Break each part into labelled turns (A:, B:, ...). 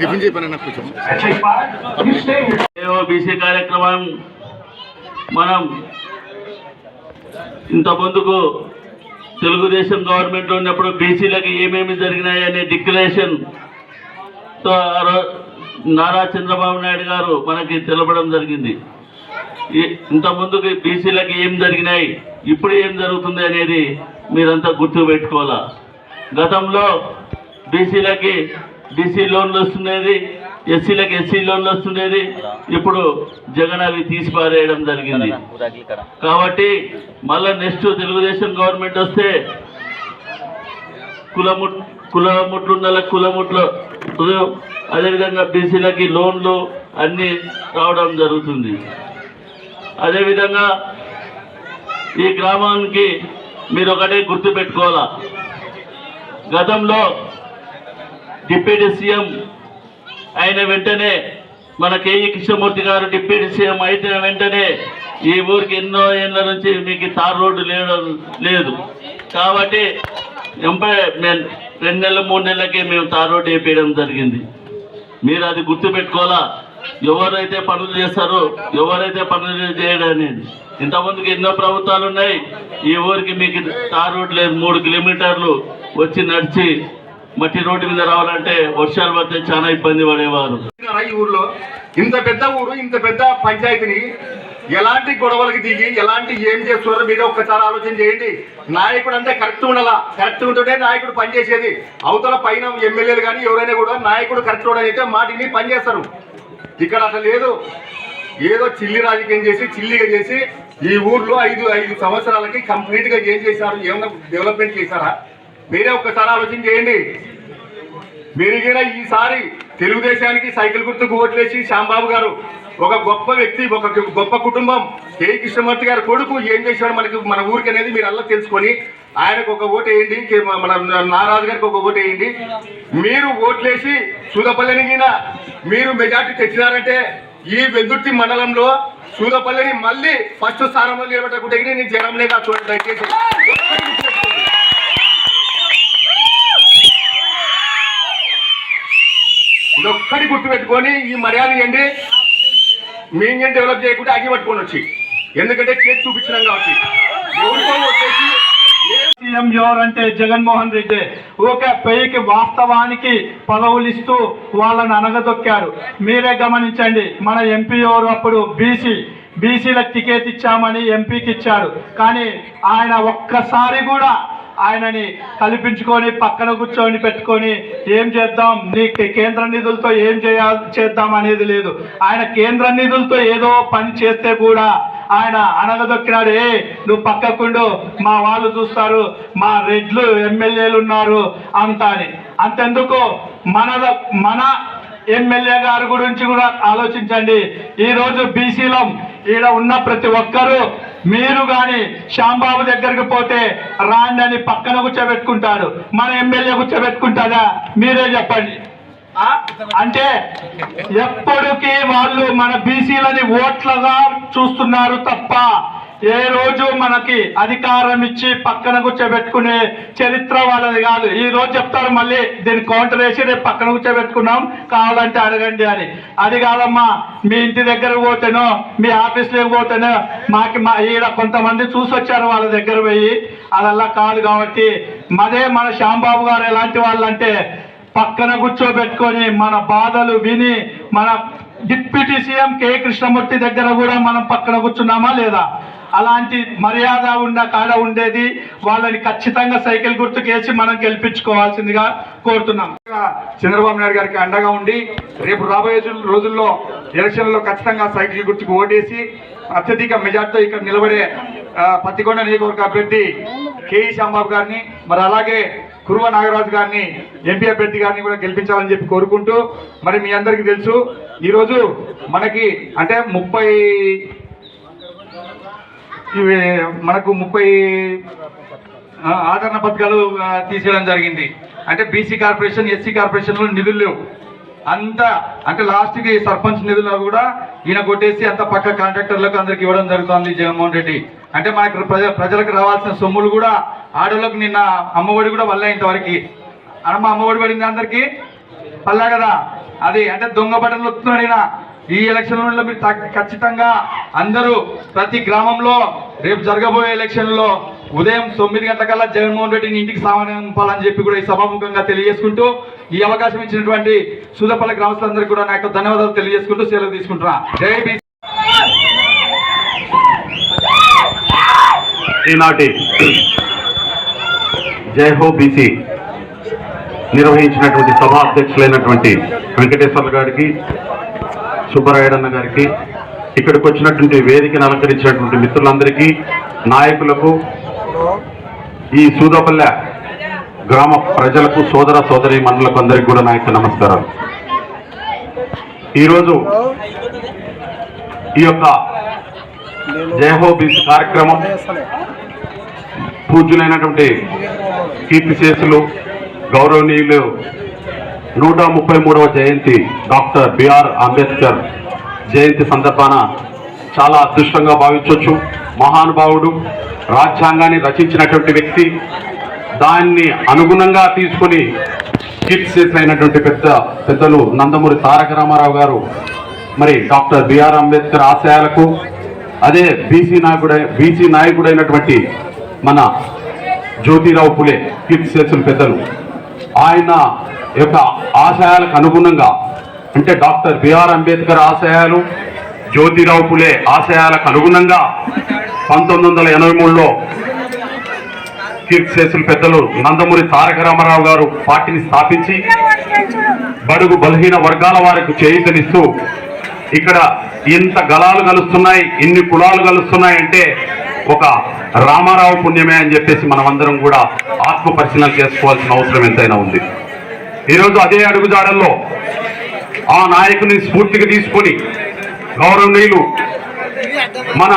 A: Tiffin చెప్పాను కొంచెం
B: BC కార్యక్రమం మనం ఇంత ముందుకు తెలుగుదేశం గవర్నమెంట్ ఉన్నప్పుడు బీసీలకు ఏమేమి జరిగినాయి అనే డిక్లరేషన్తో నారా చంద్రబాబు నాయుడు గారు మనకి తెలపడం జరిగింది. ఇంత ముందుకు బీసీలకు ఏం జరిగినాయి ఇప్పుడు ఏం జరుగుతుంది అనేది మీరంతా గుర్తు పెట్టుకోవాలా? గతంలో బీసీలకి బీసీ లోన్లు వస్తుండేది ఎస్సీలకు ఎస్సీ లోన్లు వస్తుండేది ఇప్పుడు జగన్ అవి తీసిపారేయడం జరిగింది. కాబట్టి మళ్ళీ నెక్స్ట్ తెలుగుదేశం గవర్నమెంట్ వస్తే కులము కులముట్ కులముట్లు ఉన్న కులముట్లు. అదేవిధంగా బీసీలకి లోన్లు అన్నీ రావడం జరుగుతుంది. అదేవిధంగా ఈ గ్రామానికి మీరు ఒకటే గుర్తుపెట్టుకోవాలా. గతంలో డిప్యూటీ సీఎం అయిన వెంటనే మన కేఈ కృష్ణమూర్తి గారు డిప్యూటీ సీఎం అయిన వెంటనే ఈ ఊరికి ఎన్నో ఏళ్ళ నుంచి మీకు తార్ రోడ్డు లేడం లేదు. కాబట్టి ఎంపై రెండు నెలలు మూడు నెలలకే మేము తార్ రోడ్డు వేపించడం జరిగింది. మీరు అది గుర్తుపెట్టుకోవాలా? ఎవరైతే పనులు చేస్తారో ఎవరైతే పనులు చేయడానికి అనేది ఇంతమందికి ఎన్నో ప్రభుత్వాలు ఉన్నాయి. ఈ ఊరికి మీకు తార్ రోడ్ లేదు మూడు కిలోమీటర్లు వచ్చి నడిచి మట్టి రోడ్డు మీద రావాలంటే వర్షాలు పడితే చాలా ఇబ్బంది పడేవారు.
A: ఈ ఊర్లో ఇంత పెద్ద ఊరు ఇంత పెద్ద పంచాయతీని ఎలాంటి గొడవలకు దిగి ఎలాంటి ఏం చేస్తున్నారో మీరు ఒక్కసారి ఆలోచన చేయండి. నాయకుడు అంటే కరెక్ట్ ఉండాలా? కరెక్ట్ ఉంటుంటే నాయకుడు పనిచేసేది. అవతల పైన ఎమ్మెల్యేలు కానీ ఎవరైనా కూడా నాయకుడు కరెక్ట్ అయితే మాటిని పనిచేస్తారు. ఇక్కడ అసలు లేదు. ఏదో చిల్లి రాజకీయం చేసి చిల్లిగా చేసి ఈ ఊర్లో ఐదు ఐదు సంవత్సరాలకి కంప్లీట్గా ఏం చేశారు? ఏమైనా డెవలప్మెంట్ చేశారా? మీరే ఒక్కసారి ఆలోచన చేయండి. మీరు కూడా ఈసారి తెలుగుదేశానికి సైకిల్ గుర్తుకు ఓట్లేసి శ్యాంబాబు గారు ఒక గొప్ప వ్యక్తి ఒక గొప్ప కుటుంబం. కే కృష్ణమూర్తి గారు కొడుకు ఏం చేశాడు మనకి మన ఊరికి అనేది మీరు అలా తెలుసుకొని ఆయనకు ఒక ఓటు వేయండి మన నారాజు గారికి ఒక ఓటు వేయండి. మీరు ఓట్లేసి సూదపల్లినిగిన మీరు మెజార్టీ తెచ్చినారంటే ఈ వెదుర్తి మండలంలో సూదపల్లిని మళ్ళీ ఫస్ట్ స్థానంలో నిలబెట్టకుంటే నేను జనంనే కాదు చూడండి దయచేసి. ఇదొక్కటి గుర్తుపెట్టుకొని ఈ మర్యాద ఇవ్వండి మేము డెవలప్ చేయకుండా అగ్గి పట్టుకొని వచ్చి. ఎందుకంటే చేతి చూపించినాం కాబట్టి. ఎవరికో వచ్చేసి
C: సీఎం ఎవరంటే జగన్మోహన్ రెడ్డి. ఒక పైకి వాస్తవానికి పదవులు ఇస్తూ వాళ్ళని అనగదొక్కారు. మీరే గమనించండి మన ఎంపీ ఎవరు అప్పుడు? బీసీ. బీసీలకు టికెట్ ఇచ్చామని ఎంపీకి ఇచ్చారు కానీ ఆయన ఒక్కసారి కూడా ఆయనని కల్పించుకొని పక్కన కూర్చొని పెట్టుకొని ఏం చేద్దాం? నీ కేంద్ర నిధులతో ఏం చేయాలి చేద్దాం అనేది లేదు. ఆయన కేంద్ర నిధులతో ఏదో పని చేస్తే కూడా ఆయన అనగదొక్కినాడు ఏ నువ్వు పక్కకుండు మా వాళ్ళు చూస్తారు. మా రెడ్లు ఎమ్మెల్యేలు ఉన్నారు అంత అని అంతెందుకు? మన మన ఎమ్మెల్యే గారి గురించి కూడా ఆలోచించండి. ఈరోజు బీసీలో ఈడ ఉన్న ప్రతి ఒక్కరూ మీరు కానీ శ్యాంబాబు దగ్గరికి పోతే రాండి అని పక్కన కూర్చోబెట్టుకుంటాడు మన ఎమ్మెల్యే కూర్చోబెట్టుకుంటాడా? మీరే చెప్పండి. అంటే ఎప్పటికీ వాళ్ళు మన బీసీలని ఓట్లగా చూస్తున్నారు తప్ప ఏ రోజు మనకి అధికారం ఇచ్చి పక్కన కూర్చోబెట్టుకునే చరిత్ర వాళ్ళది కాదు. ఈ రోజు చెప్తారు మళ్ళీ దీన్ని కౌంటర్ వేసి రేపు పక్కన కూర్చోబెట్టుకున్నాం కావాలంటే అడగండి అని. అది కాదమ్మా మీ ఇంటి దగ్గర పోతేనో మీ ఆఫీస్లోకి పోతేనో మాకి మా ఈడ కొంతమంది చూసి వచ్చారు వాళ్ళ దగ్గర పోయి. అదల్లా కాదు కాబట్టి మదే మన శ్యాంబాబు గారు ఎలాంటి వాళ్ళంటే పక్కన కూర్చోబెట్టుకొని మన బాధలు విని మన డిప్యూటీ సీఎం కె కృష్ణమూర్తి దగ్గర కూడా మనం పక్కన కూర్చున్నామా లేదా? అలాంటి మర్యాద ఉన్న కాడ ఉండేది. వాళ్ళని ఖచ్చితంగా సైకిల్ గుర్తుకేసి మనం గెలిపించుకోవాల్సిందిగా కోరుతున్నాం.
A: చంద్రబాబు నాయుడు గారికి అండగా ఉండి రేపు రాబోయే రోజుల్- రోజుల్లో ఎలక్షన్లో ఖచ్చితంగా సైకిల్ గుర్తుకు ఓటేసి అత్యధిక మెజార్టీతో ఇక్కడ నిలబడే పత్తికొండ నియోజకవర్గ అభ్యర్థి కేఈ శాంబాబు గారిని మరి అలాగే కురువ నాగరాజు గారిని ఎంపీ అభ్యర్థి గారిని కూడా గెలిపించాలని చెప్పి కోరుకుంటూ మరి మీ అందరికీ తెలుసు ఈరోజు మనకి అంటే ముప్పై ఇవి మనకు ముప్పై ఆదరణ పథకాలు తీసేయడం జరిగింది. అంటే బీసీ కార్పొరేషన్ ఎస్సీ కార్పొరేషన్లో నిధులు లేవు.
C: అంత అంటే లాస్ట్కి సర్పంచ్ నిధులు కూడా ఈయన కొట్టేసి అంత పక్క కాంట్రాక్టర్లకు అందరికి ఇవ్వడం జరుగుతుంది జగన్మోహన్ రెడ్డి. అంటే మనకు ప్రజ ప్రజలకు రావాల్సిన సొమ్ములు కూడా ఆడోళ్ళకు నిన్న అమ్మఒడి కూడా వల్ల ఇంతవరకు. అమ్మ అమ్మఒడి పడింది అందరికీ? పల్లా కదా? అది అంటే దొంగ బటన్లు వస్తున్నాడు ఈయన. ఈ ఎలక్షన్లో మీరు తక్- ఖచ్చితంగా అందరూ ప్రతి గ్రామంలో రేపు జరగబోయే ఎలక్షన్లో ఉదయం తొమ్మిది గంటలకల్లా జగన్మోహన్ రెడ్డిని ఇంటికి సామాన్యాలని చెప్పి కూడా ఈ సభాముఖంగా తెలియజేసుకుంటూ ఈ అవకాశం ఇచ్చినటువంటి సూదపల్లి గ్రామస్తులందరికీ కూడా నా యొక్క ధన్యవాదాలు తెలియజేసుకుంటూ సెలవు తీసుకుంటున్నా. జై బీ
D: ఈనాటి జై హో బీసీ నిర్వహించినటువంటి సభా అధ్యక్షులైనటువంటి వెంకటేశ్వర్ల గారికి సుబ్బరాయుడన్న గారికి ఇక్కడికి వచ్చినటువంటి వేదికను అలంకరించినటువంటి మిత్రులందరికీ నాయకులకు ఈ సూదపల్లె గ్రామ ప్రజలకు సోదర సోదరి మండలకు అందరికీ కూడా నా యొక్క నమస్కారాలు. ఈరోజు ఈ యొక్క జయహో కార్యక్రమం పూజ్యులైనటువంటి కీర్తిశేషులు గౌరవనీయులు నూట ముప్పై మూడవ జయంతి డాక్టర్ బిఆర్ అంబేద్కర్ జయంతి సందర్భాన చాలా అదృష్టంగా భావించవచ్చు మహానుభావుడు రాజ్యాంగాన్ని రచించినటువంటి వ్యక్తి దాన్ని అనుగుణంగా తీసుకొని కీర్తిశేషులు అయినటువంటి పెద్ద పెద్దలు నందమూరి తారక రామారావు గారు మరి డాక్టర్ బిఆర్ అంబేద్కర్ ఆశయాలకు అదే బీసీ నాయకుడు బీసీ నాయకుడైనటువంటి మన జ్యోతిరావు పులే కీర్తిశేషులు పెద్దలు. ఆయన యొక్క ఆశయాలకు అనుగుణంగా అంటే డాక్టర్ బిఆర్ అంబేద్కర్ ఆశయాలు జ్యోతిరావు పులే ఆశయాలకు అనుగుణంగా పంతొమ్మిది వందల ఎనభై మూడులో చేసిన పెద్దలు నందమూరి తారక రామారావు గారు పార్టీని స్థాపించి బడుగు బలహీన వర్గాల వారికి చేయుతనిస్తూ ఇక్కడ ఇంత గళాలు కలుస్తున్నాయి ఇన్ని కులాలు కలుస్తున్నాయి అంటే ఒక రామారావు పుణ్యమే అని చెప్పేసి మనమందరం కూడా ఆత్మ పరిశీలన చేసుకోవాల్సిన అవసరం ఎంతైనా ఉంది. ఈరోజు అదే అడుగుజాడల్లో ఆ నాయకుని స్ఫూర్తిగా తీసుకొని గౌరవనీయులు మన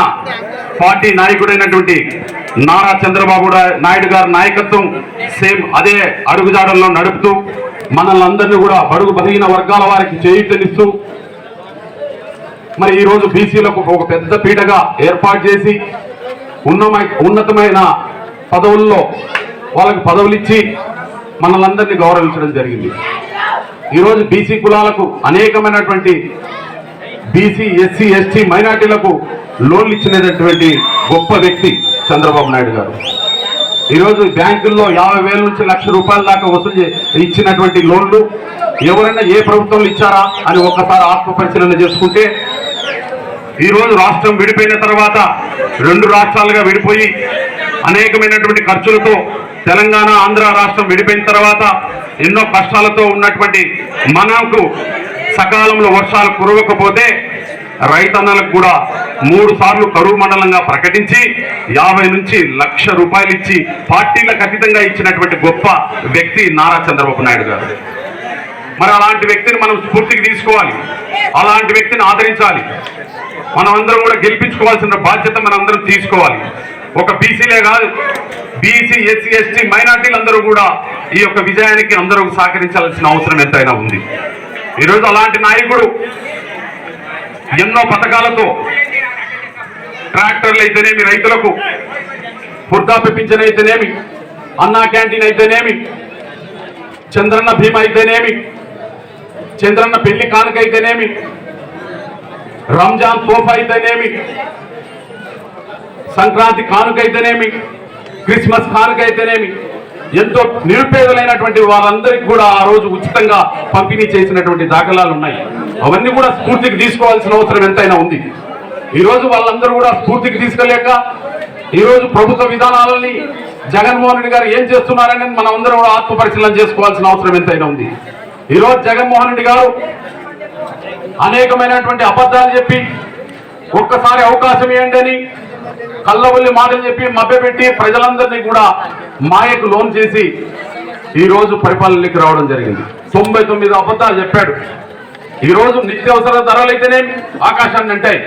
D: పార్టీ నాయకుడైనటువంటి నారా చంద్రబాబు నాయుడు గారి నాయకత్వం సేమ్ అదే అడుగుజాడల్లో నడుపుతూ మనల్ని అందరినీ కూడా బడుగు బదిగిన వర్గాల వారికి చేయూతనిస్తూ మరి ఈరోజు బీసీలకు ఒక పెద్ద పీటగా ఏర్పాటు చేసి ఉన్నమై ఉన్నతమైన పదవుల్లో వాళ్ళకి పదవులు ఇచ్చి మనలందరినీ గౌరవించడం జరిగింది. ఈరోజు బీసీ కులాలకు అనేకమైనటువంటి బీసీ ఎస్సీ ఎస్టీ మైనార్టీలకు లోన్లు ఇచ్చినటువంటి గొప్ప వ్యక్తి చంద్రబాబు నాయుడు గారు. ఈరోజు బ్యాంకుల్లో యాభై వేల నుంచి లక్ష రూపాయల దాకా వసూలు ఇచ్చినటువంటి లోన్లు ఎవరైనా ఏ ప్రభుత్వంలో ఇచ్చారా అని ఒక్కసారి ఆత్మ పరిశీలన చేసుకుంటే ఈరోజు రాష్ట్రం విడిపోయిన తర్వాత రెండు రాష్ట్రాలుగా విడిపోయి అనేకమైనటువంటి ఖర్చులతో తెలంగాణ ఆంధ్ర రాష్ట్రం విడిపోయిన తర్వాత ఎన్నో కష్టాలతో ఉన్నటువంటి మనకు సకాలంలో వర్షాలు కురవకపోతే రైతన్నలకు కూడా మూడు సార్లు కరువు మండలంగా ప్రకటించి యాభై నుంచి లక్ష రూపాయలు ఇచ్చి పార్టీలకు అతీతంగా ఇచ్చినటువంటి గొప్ప వ్యక్తి నారా చంద్రబాబు నాయుడు గారు. మరి అలాంటి వ్యక్తిని మనం స్ఫూర్తికి తీసుకోవాలి. అలాంటి వ్యక్తిని ఆదరించాలి. మనం అందరం కూడా గెలిపించుకోవాల్సిన బాధ్యత మనం అందరం తీసుకోవాలి. ఒక బీసీలే కాదు బీసీ ఎస్సీ ఎస్టీ మైనార్టీలు అందరూ కూడా ఈ యొక్క విజయానికి అందరూ సహకరించాల్సిన అవసరం ఎంతైనా ఉంది. ఈరోజు అలాంటి నాయకుడు ఎన్నో పథకాలతో ట్రాక్టర్లు అయితేనేమి రైతులకు వృద్ధాప్య పింఛన్ అయితేనేమి అన్నా క్యాంటీన్ అయితేనేమి చంద్రన్న భీమ అయితేనేమి చంద్రన్న పెళ్ళి కానుక అయితేనేమి రంజాన్ తోఫా అయితేనేమి సంక్రాంతి కానుక అయితేనేమి క్రిస్మస్ కానుక అయితేనేమి ఎంతో నిరుపేదలైనటువంటి వాళ్ళందరికీ కూడా ఆ రోజు ఉచితంగా పంపిణీ చేసినటువంటి దాఖలాలు ఉన్నాయి అవన్నీ కూడా స్ఫూర్తికి తీసుకోవాల్సిన అవసరం ఎంతైనా ఉంది. ఈరోజు వాళ్ళందరూ కూడా స్ఫూర్తికి తీసుకోలేక ఈరోజు ప్రభుత్వ విధానాలని జగన్మోహన్ రెడ్డి గారు ఏం చేస్తున్నారని మనం అందరం కూడా ఆత్మపరిశీలన చేసుకోవాల్సిన అవసరం ఎంతైనా ఉంది. ఈరోజు జగన్మోహన్ రెడ్డి గారు అనేకమైనటువంటి అబద్ధాలు చెప్పి ఒక్కసారి అవకాశం ఇవ్వండి అని కళ్ళబుల్లి మాటలు చెప్పి మభ్యపెట్టి ప్రజలందరినీ కూడా మాయకు లోన్ చేసి ఈరోజు పరిపాలనలోకి రావడం జరిగింది. తొంభై తొమ్మిది అబద్ధాలు చెప్పాడు. ఈరోజు రోజు నిత్యావసర ధరలు అయితేనేమి ఆకాశాన్ని అంటాయి.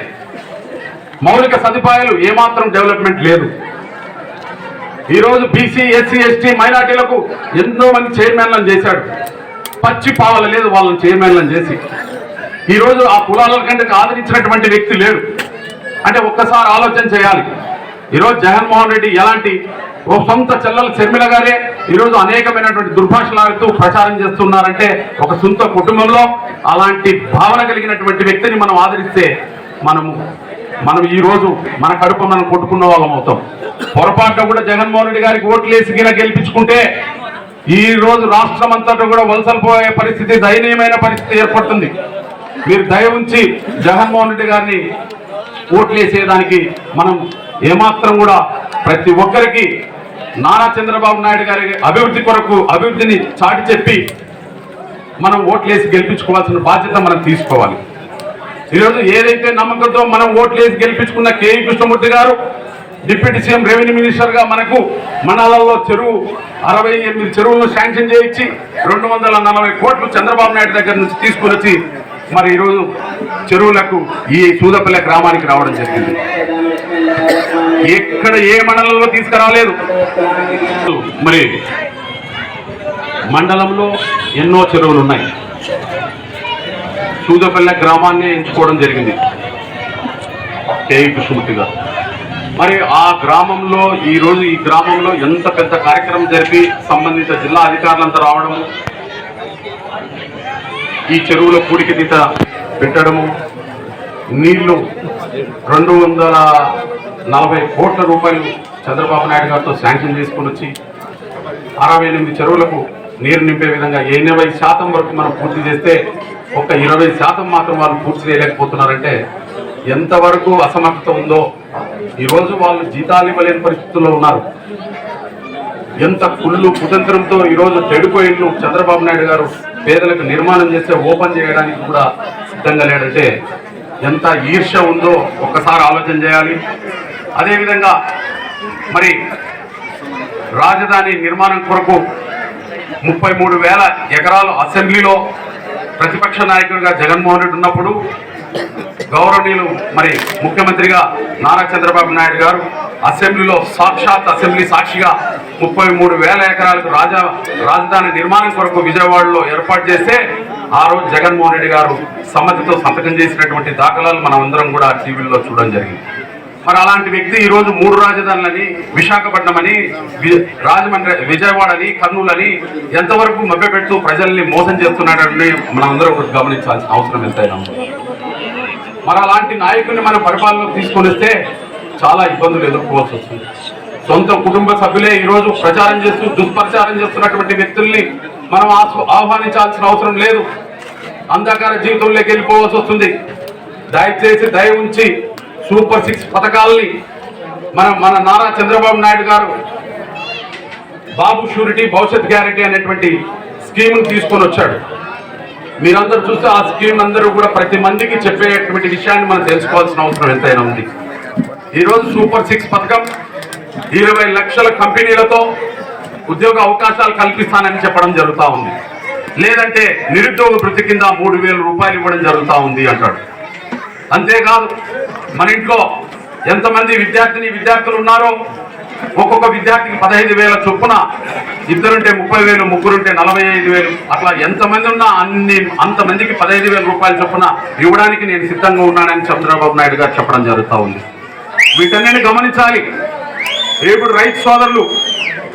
D: మౌలిక సదుపాయాలు ఏమాత్రం డెవలప్మెంట్ లేదు. ఈరోజు బీసీ ఎస్సీ ఎస్టీ మైనార్టీలకు ఎంతో మంది చైర్మన్లను చేశాడు. పచ్చి పావల లేదు వాళ్ళని చైర్మన్లను చేసి. ఈరోజు ఆ కులాల కంటే ఆదరించినటువంటి వ్యక్తి లేడు. అంటే ఒక్కసారి ఆలోచన చేయాలి. ఈరోజు జగన్మోహన్ రెడ్డి ఎలాంటి ఓ సొంత చెల్లెల శర్మిల గారే ఈరోజు అనేకమైనటువంటి దుర్భాషలాడుతూ ప్రచారం చేస్తున్నారంటే ఒక సొంత కుటుంబంలో అలాంటి భావన కలిగినటువంటి వ్యక్తిని మనం ఆదరిస్తే మనము మనం ఈరోజు మన కడుపు మనం కొట్టుకున్న వాళ్ళం అవుతాం. పొరపాటున కూడా జగన్మోహన్ రెడ్డి గారికి ఓట్లు వేసి గిన గెలిపించుకుంటే ఈ రోజు రాష్ట్రం అంతటా కూడా వలసలు పోయే పరిస్థితి దయనీయమైన పరిస్థితి ఏర్పడుతుంది. మీరు దయ ఉంచి జగన్మోహన్ రెడ్డి గారిని ఓట్లు వేసేదానికి మనం ఏమాత్రం కూడా ప్రతి ఒక్కరికి నారా చంద్రబాబు నాయుడు గారి అభివృద్ధి కొరకు అభివృద్ధిని చాటి చెప్పి మనం ఓట్లేసి గెలిపించుకోవాల్సిన బాధ్యత మనం తీసుకోవాలి. ఈరోజు ఏదైతే నమ్మకంతో మనం ఓట్లేసి గెలిపించుకున్న కేఈ కృష్ణమూర్తి గారు డిప్యూటీ సీఎం రెవెన్యూ మినిస్టర్గా మనకు మండలాల్లో చెరువు అరవై ఎనిమిది చెరువులను శాంక్షన్ చేయించి రెండు వందల నలభై కోట్లు చంద్రబాబు నాయుడు దగ్గర నుంచి తీసుకుని వచ్చి మరి ఈరోజు చెరువులకు ఈ సూదపల్లె గ్రామానికి రావడం జరిగింది. ఎక్కడ ఏ మండలంలో తీసుకురాలేదు? మరి మండలంలో ఎన్నో చెరువులు ఉన్నాయి. సూదపల్లె గ్రామాన్ని ఎంచుకోవడం జరిగింది. కేఈ కృష్ణమూర్తి మరి ఆ గ్రామంలో ఈరోజు ఈ గ్రామంలో ఎంత పెద్ద కార్యక్రమం జరిపి సంబంధిత జిల్లా అధికారులంతా రావడము ఈ చెరువులో పూడికి తీత పెట్టడము నీళ్ళు రెండు వందల నలభై కోట్ల రూపాయలు చంద్రబాబు నాయుడు గారితో శాంక్షన్ చేసుకుని వచ్చి అరవై ఎనిమిది చెరువులకు నీరు నింపే విధంగా ఎనభై శాతం వరకు మనం పూర్తి చేస్తే ఒక ఇరవై శాతం మాత్రం వాళ్ళు పూర్తి చేయలేకపోతున్నారంటే ఎంతవరకు అసమర్థత ఉందో ఈరోజు వాళ్ళు జీతాలు ఇవ్వలేని పరిస్థితుల్లో ఉన్నారు. ఎంత కుళ్ళు కుతంత్రంతో ఈరోజు చెడిపోయిన్లు చంద్రబాబు నాయుడు గారు పేదలకు నిర్మాణం చేస్తే ఓపెన్ చేయడానికి కూడా సిద్ధంగా లేడంటే ఎంత ఈర్ష్య ఉందో ఒక్కసారి ఆలోచన చేయాలి. అదేవిధంగా మరి రాజధాని నిర్మాణం కొరకు ముప్పై మూడు వేల ఎకరాలు అసెంబ్లీలో ప్రతిపక్ష నాయకుడిగా జగన్మోహన్ రెడ్డి ఉన్నప్పుడు గౌరవనీయులు మరి ముఖ్యమంత్రిగా నారా చంద్రబాబు నాయుడు గారు అసెంబ్లీలో సాక్షాత్ అసెంబ్లీ సాక్షిగా ముప్పై మూడు వేల ఎకరాలకు రాజా రాజధాని నిర్మాణం కొరకు విజయవాడలో ఏర్పాటు చేస్తే ఆ రోజు జగన్మోహన్ రెడ్డి గారు సమ్మతితో సంతకం చేసినటువంటి దాఖలాలు మనం అందరం కూడా టీవీలో చూడడం జరిగింది. మరి అలాంటి వ్యక్తి ఈరోజు మూడు రాజధానులని విశాఖపట్నం అని రాజమండ్రి విజయవాడ అని కర్నూలు అని ఎంతవరకు మభ్యపెడుతూ ప్రజల్ని మోసం చేస్తున్నాడని మనం అందరం ఒకటి గమనించాల్సిన అవసరం ఎంతైనా మరి అలాంటి నాయకుడిని మన పరిపాలనలోకి తీసుకొని వస్తే చాలా ఇబ్బందులు ఎదుర్కోవాల్సి వస్తుంది. సొంత కుటుంబ సభ్యులే ఈరోజు ప్రచారం చేస్తూ దుష్ప్రచారం చేస్తున్నటువంటి వ్యక్తుల్ని మనం ఆహ్వానించాల్సిన అవసరం లేదు. అంధకార జీవితంలోకి వెళ్ళిపోవాల్సి వస్తుంది. దయచేసి దయ ఉంచి సూపర్ సిక్స్ పథకాలని మన మన నారా చంద్రబాబు నాయుడు గారు బాబు షూరిటీ భవిష్యత్ గ్యారంటీ అనేటువంటి స్కీమ్ను తీసుకొని వచ్చాడు. మీరందరూ చూస్తే ఆ స్కీమ్ అందరూ కూడా ప్రతి మందికి చెప్పేటువంటి విషయాన్ని మనం తెలుసుకోవాల్సిన అవసరం ఎంతైనా ఉంది. ఈరోజు సూపర్ సిక్స్ పథకం ఇరవై లక్షల కంపెనీలతో ఉద్యోగ అవకాశాలు కల్పిస్తానని చెప్పడం జరుగుతూ ఉంది. లేదంటే నిరుద్యోగ వృత్తి కింద మూడు వేల రూపాయలు ఇవ్వడం జరుగుతూ ఉంది అంటాడు. అంతేకాదు మన ఇంట్లో ఎంతమంది విద్యార్థిని విద్యార్థులు ఉన్నారో ఒక్కొక్క విద్యార్థికి పదహైదు వేల చొప్పున ఇద్దరుంటే ముప్పై వేలు ముగ్గురుంటే నలభై ఐదు వేలు అట్లా ఎంతమంది ఉన్నా అన్ని అంతమందికి పదహైదు వేల రూపాయల చొప్పున ఇవ్వడానికి నేను సిద్ధంగా ఉన్నానని చంద్రబాబు నాయుడు గారు చెప్పడం జరుగుతూ ఉంది. వీటన్నిటిని గమనించాలి. ఇప్పుడు రైతు సోదరులు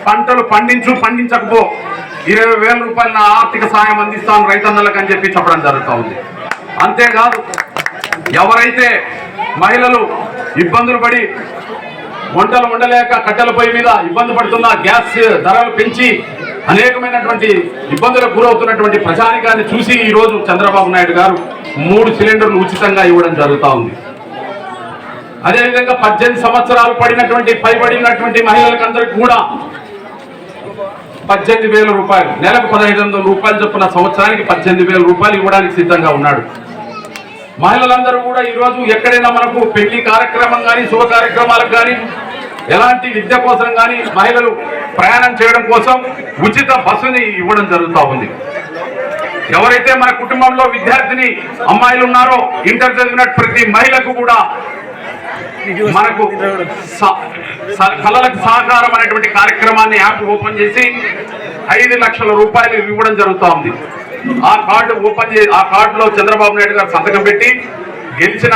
D: పంటలు పండించు పండించకపో. ఇరవై వేల రూపాయల నా ఆర్థిక సాయం అందిస్తాను రైతన్నలకు అని చెప్పి చెప్పడం జరుగుతూ ఉంది. అంతేకాదు ఎవరైతే మహిళలు ఇబ్బందులు పడి వంటలు వండలేక కట్టెల పొయ్యి మీద ఇబ్బంది పడుతున్న గ్యాస్ ధరలు పెంచి అనేకమైనటువంటి ఇబ్బందులకు గురవుతున్నటువంటి ప్రజానికాన్ని చూసి ఈరోజు చంద్రబాబు నాయుడు గారు మూడు సిలిండర్లు ఉచితంగా ఇవ్వడం జరుగుతూ ఉంది. అదేవిధంగా పద్దెనిమిది సంవత్సరాలు పడినటువంటి పైబడినటువంటి మహిళలకు అందరికి కూడా పద్దెనిమిది వేల రూపాయలు నెలకు పదహైదు వందల రూపాయలు చొప్పున సంవత్సరానికి పద్దెనిమిది వేల రూపాయలు ఇవ్వడానికి సిద్ధంగా ఉన్నాడు. మహిళలందరూ కూడా ఈరోజు ఎక్కడైనా మనకు పెళ్ళి కార్యక్రమం కానీ శుభ కార్యక్రమాలకు కానీ ఎలాంటి విద్య కోసం కానీ మహిళలు ప్రయాణం చేయడం కోసం ఉచిత బస్సుని ఇవ్వడం జరుగుతూ ఉంది. ఎవరైతే మన కుటుంబంలో విద్యార్థిని అమ్మాయిలు ఉన్నారో ఇంటర్ చదివిన ప్రతి మహిళకు కూడా మనకు కళలకు సహకారం అనేటువంటి కార్యక్రమాన్ని యాప్ ఓపెన్ చేసి ఐదు లక్షల రూపాయలు ఇవ్వడం జరుగుతూ ఉంది ఆ కార్డు ఓపెన్ చే ఆ కార్డులో చంద్రబాబు నాయుడు గారు సంతకం పెట్టి గెలిచిన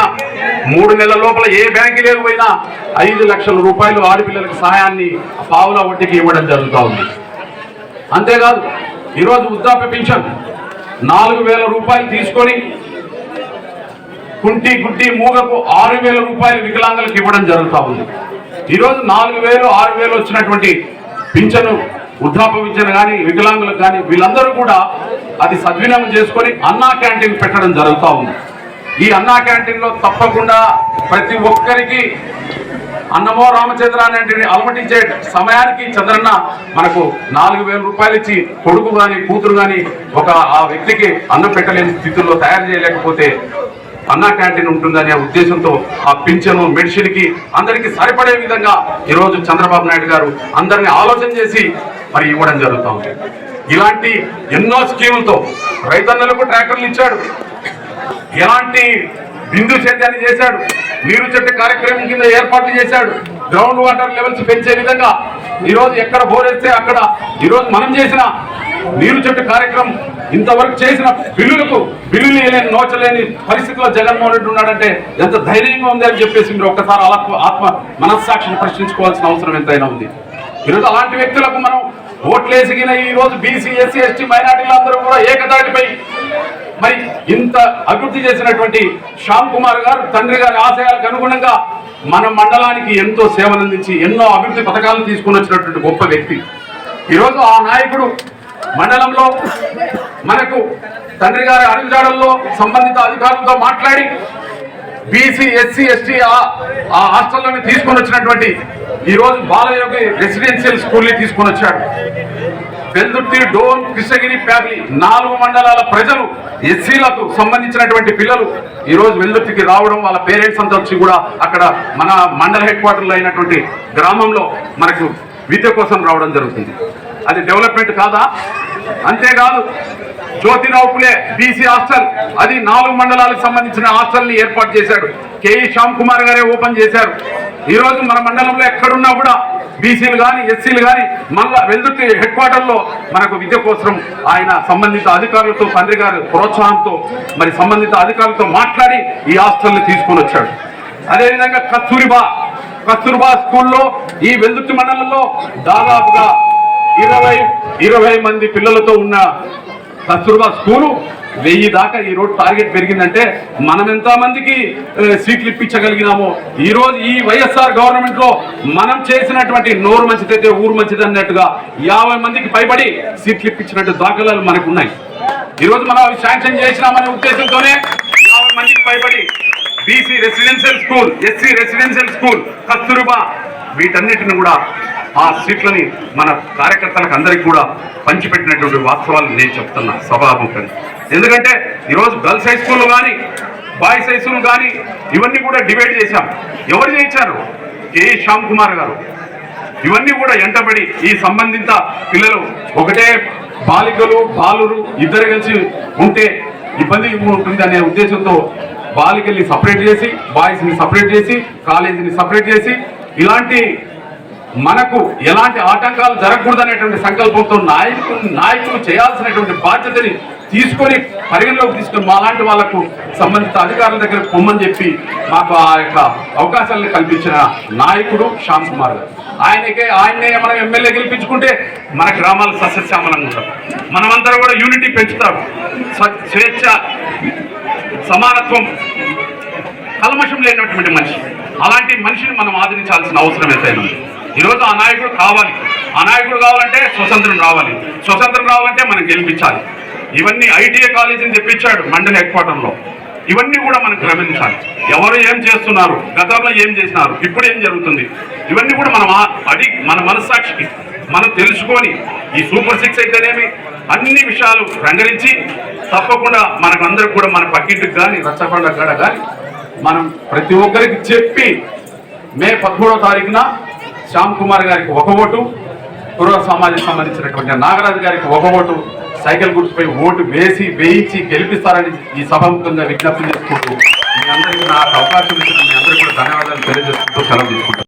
D: మూడు నెలల లోపల ఏ బ్యాంకు లేకపోయినా ఐదు లక్షల రూపాయలు ఆడపిల్లలకు సహాయాన్ని పావుల వడ్డీకి ఇవ్వడం జరుగుతూ ఉంది అంతేకాదు ఈరోజు వృద్ధాప్య పెన్షన్ నాలుగు వేల రూపాయలు తీసుకొని కుంటి గుడ్డి మూగకు ఆరు వేల రూపాయలు వికలాంగులకు ఇవ్వడం జరుగుతూ ఉంది. ఈరోజు నాలుగు వేలు ఆరు వేలు వచ్చినటువంటి పింఛను వృద్ధాప్య పింఛను కానీ వికలాంగులకు కానీ వీళ్ళందరూ కూడా అది సద్వినియోగం చేసుకొని అన్నా క్యాంటీన్ పెట్టడం జరుగుతూ ఉంది. ఈ అన్నా క్యాంటీన్లో తప్పకుండా ప్రతి ఒక్కరికి అన్నమో రామచంద్ర అనేటువంటి అలమటించే సమయానికి చంద్రన్న మనకు నాలుగు వేల రూపాయలు ఇచ్చి కొడుకు కానీ కూతురు కానీ ఒక ఆ వ్యక్తికి అన్నం పెట్టలేని స్థితిలో తయారు చేయలేకపోతే అన్నా క్యాంటీన్ ఉంటుందనే ఉద్దేశంతో ఆ పింఛను మెడిసిన్కి అందరికి సరిపడే విధంగా ఈరోజు చంద్రబాబు నాయుడు గారు అందరిని ఆలోచన చేసి మరి ఇవ్వడం జరుగుతూ ఉంది. ఇలాంటి ఎన్నో స్కీములతో రైతన్నలకు ట్రాక్టర్లు ఇచ్చాడు. ఎలాంటి బిందు సేద్యాన్ని చేశాడు. నీరు చెట్టు కార్యక్రమం కింద ఏర్పాట్లు చేశాడు. గ్రౌండ్ వాటర్ లెవెల్స్ పెంచే విధంగా ఈరోజు ఎక్కడ బోరేస్తే అక్కడ ఈరోజు మనం చేసిన నీరు చెట్టు కార్యక్రమం ఇంతవరకు చేసిన బిల్లులకు బిల్లులు వేయలేని నోచలేని పరిస్థితిలో జగన్మోహన్ రెడ్డి ఉన్నాడంటే ఎంత ధైర్యంగా ఉంది అని చెప్పేసి మీరు ఒక్కసారి ఆత్మ ఆత్మ మనస్సాక్షిని ప్రశ్నించుకోవాల్సిన అవసరం ఎంతైనా ఉంది. ఈరోజు అలాంటి వ్యక్తులకు మనం ఓట్లేసిగిన ఈ రోజు బీసీ ఎస్సీ ఎస్టీ మైనార్టీలందరూ కూడా ఏకతాటిపై మరి ఇంత అభివృద్ధి చేసినటువంటి శ్యామ్ కుమార్ గారు తండ్రి గారి ఆశయాలకు అనుగుణంగా మన మండలానికి ఎంతో సేవలందించి ఎన్నో అభివృద్ధి పథకాలను తీసుకుని వచ్చినటువంటి గొప్ప వ్యక్తి. ఈరోజు ఆ నాయకుడు మండలంలో మనకు తండ్రి గారి అడుగుజాడల్లో సంబంధిత అధికారులతో మాట్లాడి బీసీ ఎస్సీ ఎస్టీ ఆ హాస్టల్లోని తీసుకొని వచ్చినటువంటి ఈ రోజు బాలయోగి రెసిడెన్షియల్ స్కూల్ని తీసుకొని వచ్చాడు. పెందుర్తి డోన్ కృష్ణగిరి ఫ్యామిలీ నాలుగు మండలాల ప్రజలు ఎస్సీలకు సంబంధించినటువంటి పిల్లలు ఈ రోజు వెల్దుర్తికి రావడం వాళ్ళ పేరెంట్స్ అంతా వచ్చి కూడా అక్కడ మన మండల హెడ్ క్వార్టర్లో అయినటువంటి గ్రామంలో మనకు విద్య కోసం రావడం జరుగుతుంది. అది డెవలప్మెంట్ కాదా? అంతేకాదు జ్యోతిరావు పులే బీసీ హాస్టల్. అది నాలుగు మండలాలకు సంబంధించిన హాస్టల్ని ఏర్పాటు చేశాడు. కేఈ శ్యామ్ కుమార్ గారే ఓపెన్ చేశారు. ఈరోజు మన మండలంలో ఎక్కడున్నా కూడా బీసీలు కానీ ఎస్సీలు కానీ మళ్ళా వెల్దుర్తి హెడ్ క్వార్టర్లో మనకు విద్య కోసం ఆయన సంబంధిత అధికారులతో తండ్రి గారి ప్రోత్సాహంతో మరి సంబంధిత అధికారులతో మాట్లాడి ఈ హాస్టల్ని తీసుకొని వచ్చాడు. అదేవిధంగా కస్తూరిబా. కస్తూరిబా స్కూల్లో ఈ వెల్దుర్తి మండలంలో దాదాపుగా ఇరవై ఇరవై మంది పిల్లలతో ఉన్న కస్తూర్బా స్కూలు వెయ్యి దాకా ఈ రోజు టార్గెట్ పెరిగిందంటే మనం ఎంత మందికి సీట్లు ఇప్పించగలిగినామో. ఈ రోజు ఈ వైఎస్ఆర్ గవర్నమెంట్లో మనం చేసినటువంటి నోరు మంచిదైతే ఊరు మంచిది అన్నట్టుగా యాభై మందికి పైబడి సీట్లు ఇప్పించినట్టు దాఖలాలు మనకు ఉన్నాయి ఈ రోజు మనం అవి శాంక్షన్ చేసినామనే ఉద్దేశంతోనే యాభై మందికి పైబడి BC residential school SC residential school Kasturba వీటన్నిటిని కూడా ఆ సీట్లని మన కార్యకర్తలకు అందరికి కూడా పంచిపెట్టినటువంటి వాస్తవాలు నేను చెప్తున్నా. సభాముఖంగా. ఎందుకంటే ఈరోజు గర్ల్స్ హై స్కూల్ కానీ బాయ్స్ హై స్కూల్ కానీ ఇవన్నీ కూడా డిబేట్ చేశాం. ఎవరు చేయించారు? కే. శ్యామ్ కుమార్ గారు. ఇవన్నీ కూడా ఎంటబడి ఈ సంబంధిత పిల్లలు ఒకటే బాలికలు బాలురు ఇద్దరు కలిసి ఉంటే ఇబ్బంది ఉంటుంది అనే ఉద్దేశంతో బాలికల్ని సపరేట్ చేసి బాయ్స్ని సపరేట్ చేసి కాలేజీని సపరేట్ చేసి ఇలాంటి మనకు ఎలాంటి ఆటంకాలు జరగకూడదనేటువంటి సంకల్పంతో నాయకులు నాయకులు చేయాల్సినటువంటి బాధ్యతని తీసుకొని పరిగణలోకి తీసుకొని మాలాంటి వాళ్ళకు సంబంధిత అధికారుల దగ్గర పొమ్మని చెప్పి మాకు ఆ యొక్క అవకాశాలను కల్పించిన నాయకుడు శ్యామ్ కుమార్ గారు. ఆయనకే ఆయన్నే మనం ఎమ్మెల్యే గెలిపించుకుంటే మన గ్రామాలు సస్యశ్యామలంగా ఉంటారు మనమందరం కూడా యూనిటీ పెంచుతారు స్వేచ్ఛ సమానత్వం కల్మషం లేనటువంటి మనిషి. అలాంటి మనిషిని మనం ఆదరించాల్సిన అవసరం ఎంతైనా ఈరోజు ఆ నాయకుడు కావాలి. ఆ నాయకుడు కావాలంటే స్వతంత్రం రావాలి. స్వతంత్రం రావాలంటే మనం గెలిపించాలి. ఇవన్నీ ఐటీఐ కాలేజీని తెప్పించాడు మండలి హెడ్ క్వార్టర్లో. ఇవన్నీ కూడా మనం గమనించాలి. ఎవరు ఏం చేస్తున్నారు? గతంలో ఏం చేసినారు? ఇప్పుడు ఏం జరుగుతుంది? ఇవన్నీ కూడా మనం అడి మన మనస్సాక్షికి మనం తెలుసుకొని ఈ సూపర్ సిక్స్ అయితేనేమి అన్ని విషయాలు రంగరించి తప్పకుండా మనకందరికి కూడా మన పక్కింటికి కానీ రచ్చబండ కాడ కానీ మనం ప్రతి ఒక్కరికి చెప్పి మే పదమూడవ తారీఖున శ్యామ్ కుమార్ గారికి ఒక ఓటు కుర్ర సమాజానికి సంబంధించినటువంటి నాగరాజు గారికి ఒక ఓటు సైకిల్ గుర్తుపై ఓటు వేసి వేయించి గెలిపిస్తారని ఈ సభాముఖంగా విజ్ఞప్తి చేసుకుంటూ మీ అందరికీ నాకు అవకాశం ఇచ్చిన మీ అందరికీ కూడా ధన్యవాదాలు తెలియజేసుకుంటూ సెలవు తీసుకుంటాను